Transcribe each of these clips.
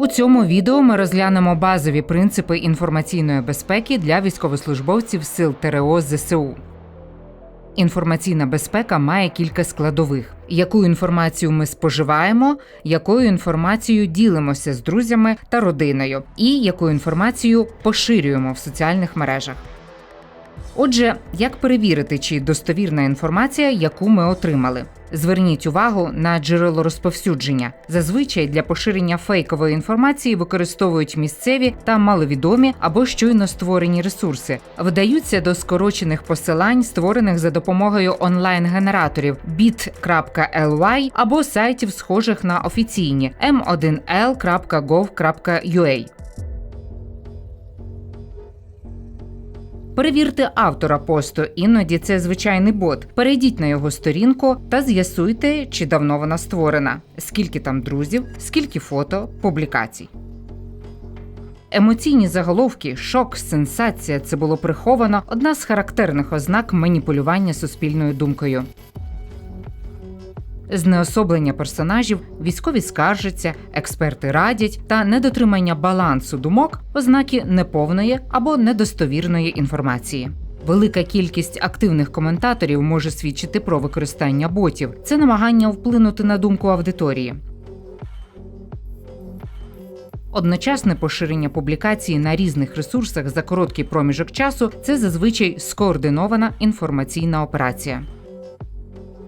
У цьому відео ми розглянемо базові принципи інформаційної безпеки для військовослужбовців сил ТРО ЗСУ. Інформаційна безпека має кілька складових: яку інформацію ми споживаємо, якою інформацією ділимося з друзями та родиною, і яку інформацію поширюємо в соціальних мережах. Отже, як перевірити, чи достовірна інформація, яку ми отримали? Зверніть увагу на джерело розповсюдження. Зазвичай для поширення фейкової інформації використовують місцеві та маловідомі або щойно створені ресурси, вдаються до скорочених посилань, створених за допомогою онлайн-генераторів bit.ly або сайтів, схожих на офіційні m1l.gov.ua. Перевірте автора посту, іноді це звичайний бот. Перейдіть на його сторінку та з'ясуйте, чи давно вона створена, скільки там друзів, скільки фото, публікацій. Емоційні заголовки, шок, сенсація це було приховано одна з характерних ознак маніпулювання суспільною думкою. Знеособлення персонажів, військові скаржаться, експерти радять та недотримання балансу думок ознаки неповної або недостовірної інформації. Велика кількість активних коментаторів може свідчити про використання ботів. Це намагання вплинути на думку аудиторії. Одночасне поширення публікації на різних ресурсах за короткий проміжок часу це зазвичай скоординована інформаційна операція.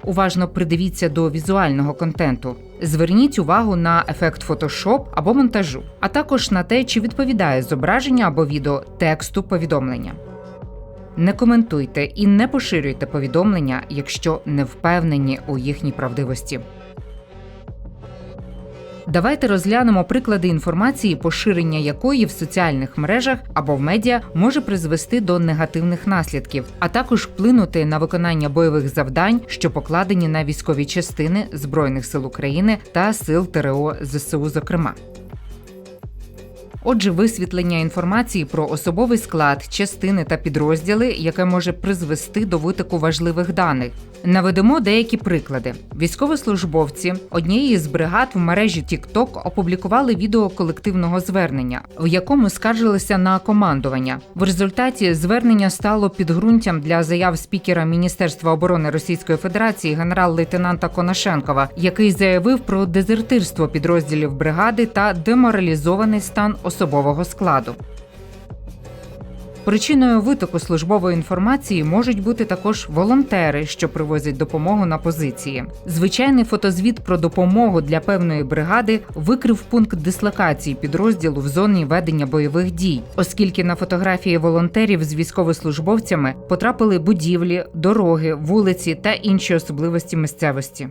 Уважно придивіться до візуального контенту. Зверніть увагу на ефект фотошоп або монтажу, а також на те, чи відповідає зображення або відео тексту повідомлення. Не коментуйте і не поширюйте повідомлення, якщо не впевнені у їхній правдивості. Давайте розглянемо приклади інформації, поширення якої в соціальних мережах або в медіа може призвести до негативних наслідків, а також вплинути на виконання бойових завдань, що покладені на військові частини Збройних сил України та сил ТРО ЗСУ, зокрема. Отже, висвітлення інформації про особовий склад, частини та підрозділи, яке може призвести до витоку важливих даних. Наведемо деякі приклади. Військовослужбовці однієї з бригад в мережі TikTok опублікували відео колективного звернення, в якому скаржилися на командування. В результаті звернення стало підґрунтям для заяв спікера Міністерства оборони Російської Федерації генерал-лейтенанта Конашенкова, який заявив про дезертирство підрозділів бригади та деморалізований стан особового складу. Причиною витоку службової інформації можуть бути також волонтери, що привозять допомогу на позиції. Звичайний фотозвіт про допомогу для певної бригади викрив пункт дислокації підрозділу в зоні ведення бойових дій, оскільки на фотографії волонтерів з військовослужбовцями потрапили будівлі, дороги, вулиці та інші особливості місцевості.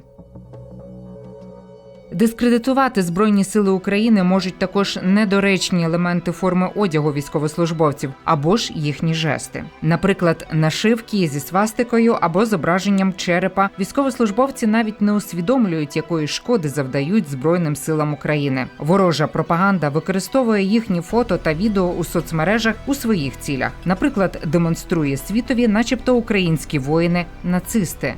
Дискредитувати Збройні сили України можуть також недоречні елементи форми одягу військовослужбовців або ж їхні жести. Наприклад, нашивки зі свастикою або зображенням черепа військовослужбовці навіть не усвідомлюють, якої шкоди завдають Збройним силам України. Ворожа пропаганда використовує їхні фото та відео у соцмережах у своїх цілях. Наприклад, демонструє світові, начебто українські воїни, нацисти.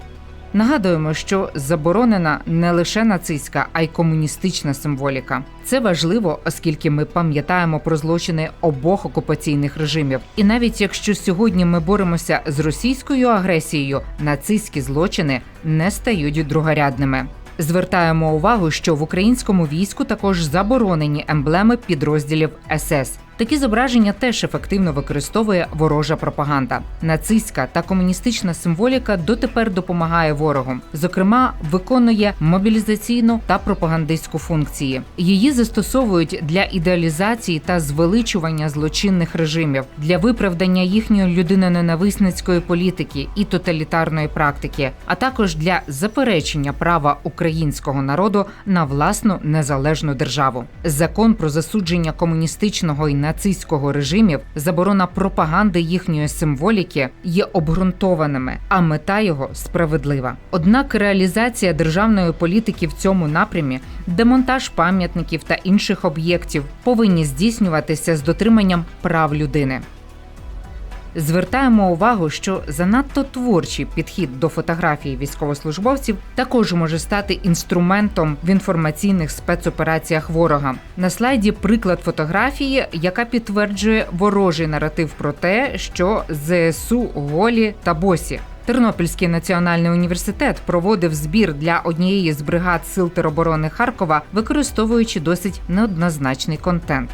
Нагадуємо, що заборонена не лише нацистська, а й комуністична символіка. Це важливо, оскільки ми пам'ятаємо про злочини обох окупаційних режимів. І навіть якщо сьогодні ми боремося з російською агресією, нацистські злочини не стають другорядними. Звертаємо увагу, що в українському війську також заборонені емблеми підрозділів СС. Такі зображення теж ефективно використовує ворожа пропаганда. Нацистська та комуністична символіка дотепер допомагає ворогу, зокрема, виконує мобілізаційну та пропагандистську функції. Її застосовують для ідеалізації та звеличування злочинних режимів, для виправдання їхньої людиноненависницької політики і тоталітарної практики, а також для заперечення права українського народу на власну незалежну державу. Закон про засудження комуністичного і нацистського режимів, заборона пропаганди їхньої символіки є обґрунтованими, а мета його справедлива. Однак реалізація державної політики в цьому напрямі, демонтаж пам'ятників та інших об'єктів повинні здійснюватися з дотриманням прав людини. Звертаємо увагу, що занадто творчий підхід до фотографії військовослужбовців також може стати інструментом в інформаційних спецопераціях ворога. На слайді приклад фотографії, яка підтверджує ворожий наратив про те, що ЗСУ голі та босі. Тернопільський національний університет проводив збір для однієї з бригад сил тероборони Харкова, використовуючи досить неоднозначний контент.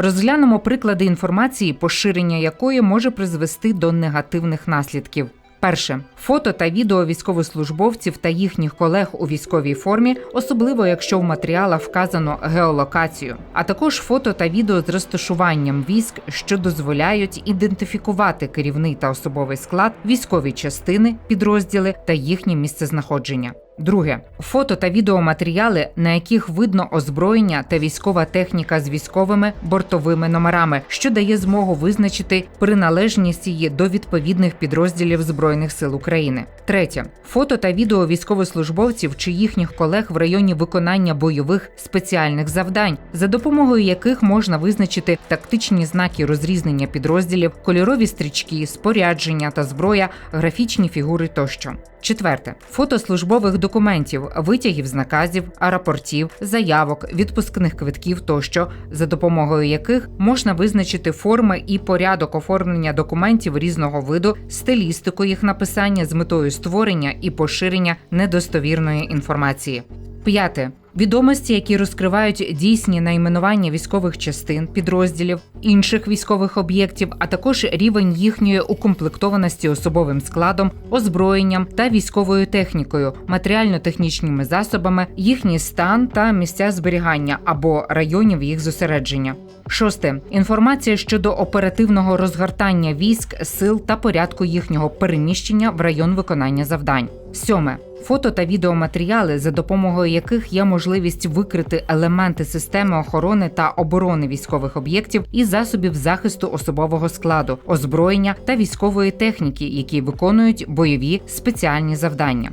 Розглянемо приклади інформації, поширення якої може призвести до негативних наслідків. Перше фото та відео військовослужбовців та їхніх колег у військовій формі, особливо якщо в матеріалах вказано геолокацію, а також фото та відео з розташуванням військ, що дозволяють ідентифікувати керівний та особовий склад, військові частини, підрозділи та їхнє місцезнаходження. Друге фото та відеоматеріали, на яких видно озброєння та військова техніка з військовими бортовими номерами, що дає змогу визначити приналежність її до відповідних підрозділів збройних сил України. Третє фото та відео військовослужбовців чи їхніх колег в районі виконання бойових спеціальних завдань, за допомогою яких можна визначити тактичні знаки розрізнення підрозділів, кольорові стрічки, спорядження та зброя, графічні фігури тощо. Четверте фото службових документів, витягів з наказів, аеропортів, заявок, відпускних квитків тощо, за допомогою яких можна визначити форми і порядок оформлення документів різного виду, стилістику їх написання з метою створення і поширення недостовірної інформації. П'яте відомості, які розкривають дійсні найменування військових частин, підрозділів, інших військових об'єктів, а також рівень їхньої укомплектованості особовим складом, озброєнням та військовою технікою, матеріально-технічними засобами, їхній стан та місця зберігання або районів їх зосередження. Шосте інформація щодо оперативного розгортання військ, сил та порядку їхнього переміщення в район виконання завдань. Сьоме фото та відеоматеріали, за допомогою яких є можливість викрити елементи системи охорони та оборони військових об'єктів і засобів захисту особового складу, озброєння та військової техніки, які виконують бойові спеціальні завдання.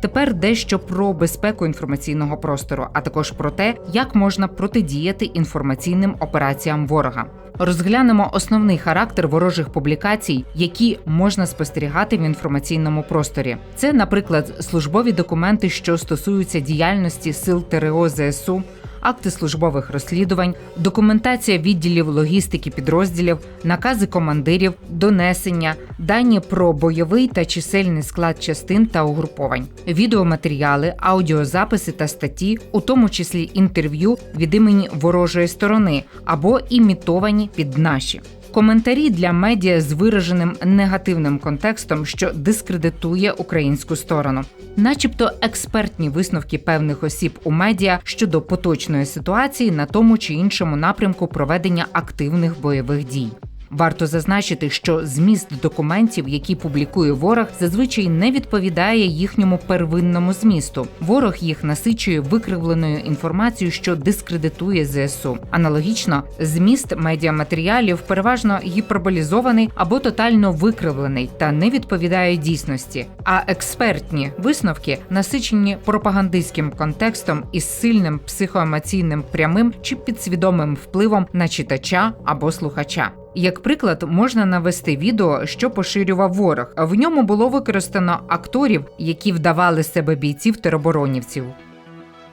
Тепер дещо про безпеку інформаційного простору, а також про те, як можна протидіяти інформаційним операціям ворога. Розглянемо основний характер ворожих публікацій, які можна спостерігати в інформаційному просторі. Це, наприклад, службові документи, що стосуються діяльності сил ТРО ЗСУ, акти службових розслідувань, документація відділів логістики підрозділів, накази командирів, донесення, дані про бойовий та чисельний склад частин та угруповань, відеоматеріали, аудіозаписи та статті, у тому числі інтерв'ю від імені ворожої сторони або імітовані під наші. Коментарі для медіа з вираженим негативним контекстом, що дискредитує українську сторону, начебто експертні висновки певних осіб у медіа щодо поточної ситуації на тому чи іншому напрямку проведення активних бойових дій. Варто зазначити, що зміст документів, які публікує ворог, зазвичай не відповідає їхньому первинному змісту. Ворог їх насичує викривленою інформацією, що дискредитує ЗСУ. Аналогічно, зміст медіаматеріалів переважно гіперболізований або тотально викривлений та не відповідає дійсності. А експертні висновки насичені пропагандистським контекстом із сильним психоемоційним прямим чи підсвідомим впливом на читача або слухача. Як приклад, можна навести відео, що поширював ворог. В ньому було використано акторів, які вдавали себе бійців тероборонівців.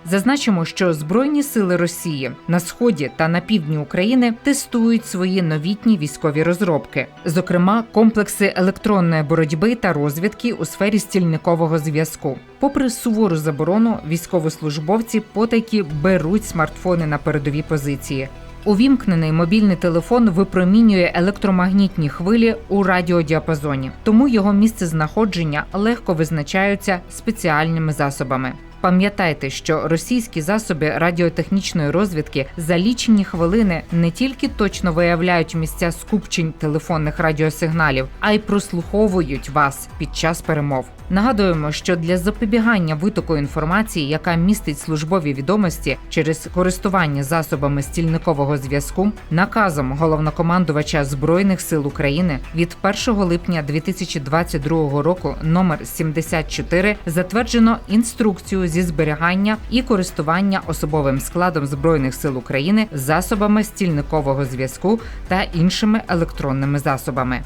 Зазначимо, що Збройні сили Росії на сході та на півдні України тестують свої новітні військові розробки, зокрема комплекси електронної боротьби та розвідки у сфері стільникового зв'язку. Попри сувору заборону, військовослужбовці потайки беруть смартфони на передові позиції. Увімкнений мобільний телефон випромінює електромагнітні хвилі у радіодіапазоні, тому його місце знаходження легко визначаються спеціальними засобами. Пам'ятайте, що російські засоби радіотехнічної розвідки за лічені хвилини не тільки точно виявляють місця скупчень телефонних радіосигналів, а й прослуховують вас під час перемов. Нагадуємо, що для запобігання витоку інформації, яка містить службові відомості через користування засобами стільникового зв'язку, наказом головнокомандувача збройних сил України від 1 липня 2022 року номер 74 затверджено інструкцію зі зберігання і користування особовим складом збройних сил України засобами стільникового зв'язку та іншими електронними засобами.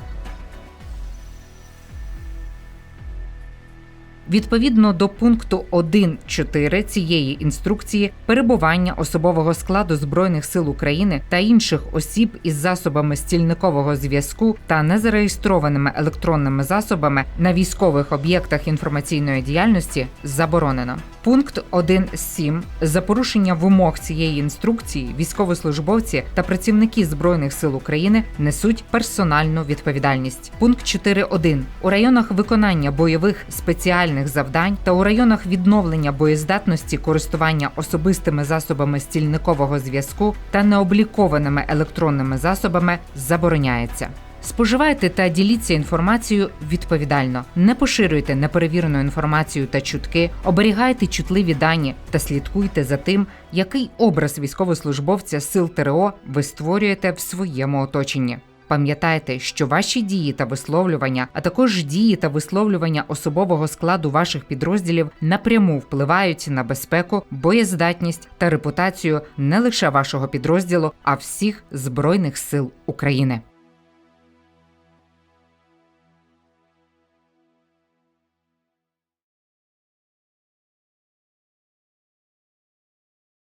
Відповідно до пункту 1.4 цієї інструкції, перебування особового складу збройних сил України та інших осіб із засобами стільникового зв'язку та незареєстрованими електронними засобами на військових об'єктах інформаційної діяльності заборонено. Пункт 1.7. За порушення вимог цієї інструкції військовослужбовці та працівники збройних сил України несуть персональну відповідальність. Пункт 4.1. У районах виконання бойових спеціальних завдань та у районах відновлення боєздатності користування особистими засобами стільникового зв'язку та необлікованими електронними засобами забороняється. Споживайте та діліться інформацією відповідально. Не поширюйте неперевірену інформацію та чутки, оберігайте чутливі дані та слідкуйте за тим, який образ військовослужбовця сил ТРО ви створюєте в своєму оточенні. Пам'ятайте, що ваші дії та висловлювання, а також дії та висловлювання особового складу ваших підрозділів напряму впливають на безпеку, боєздатність та репутацію не лише вашого підрозділу, а всіх збройних сил України.